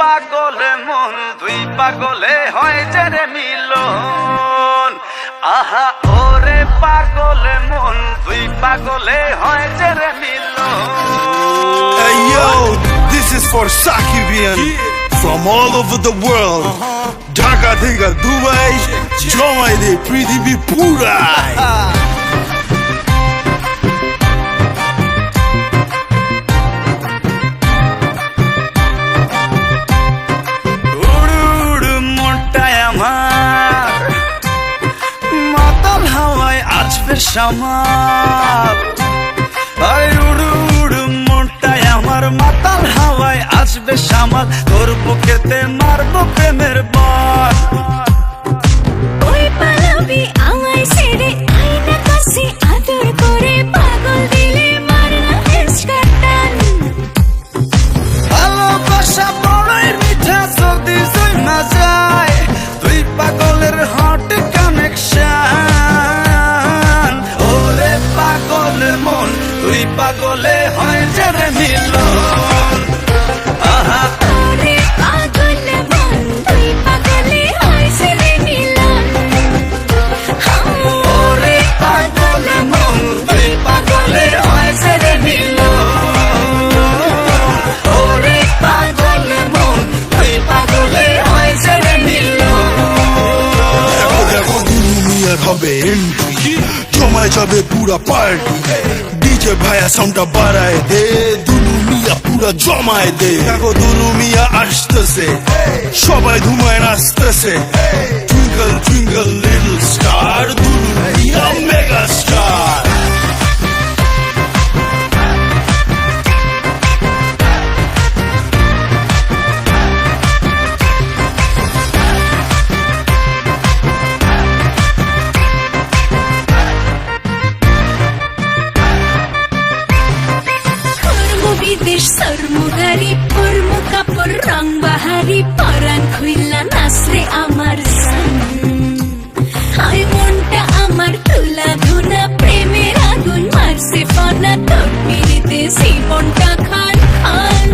পাগলে মন দুই পাগলে হয় যে রে মিলন। আহা ওরে পাগলে মন দুই পাগলে হয় যে রে Milon. Hey yo, this is for Sakibian from all over the world. Dhaka থেকে দুবাই জমাই দে পৃথিবী পুরাই উড়ু মনটায় আমার মাতাল হাওয়ায় আসবে সামাল। তোর বুকেতে মারবো প্রেমের বল। মিলন দেখো দেখো দুলু মিয়ার হবে এন্ট্রি জমায় যাবে পুরা পার্টি ডিজে ভাইয়া সাউন্ডটা বাড়ায় দে। দুলু মিয়া পুরা জমায় দে। দেখো দুলু মিয়া আসতেছে। সবাই ধুমায় নাচতেছে। বাহারি পর কাপড় রং বাহারি পরান খুইলা নাসরে আমার সান আয় মনটা আমার তুলা ধুনা প্রেমের আগুন মারছে ফানা তোর পিড়িতে জীবনটা খান খান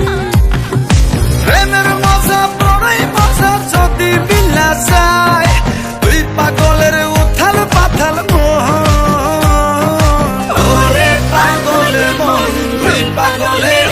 প্রেমের মজা বড়ই মজা যদি মিলা যায় তুই পাগলের উথাল পাথাল মোহ ওরে পাগল মন তুই পাগলের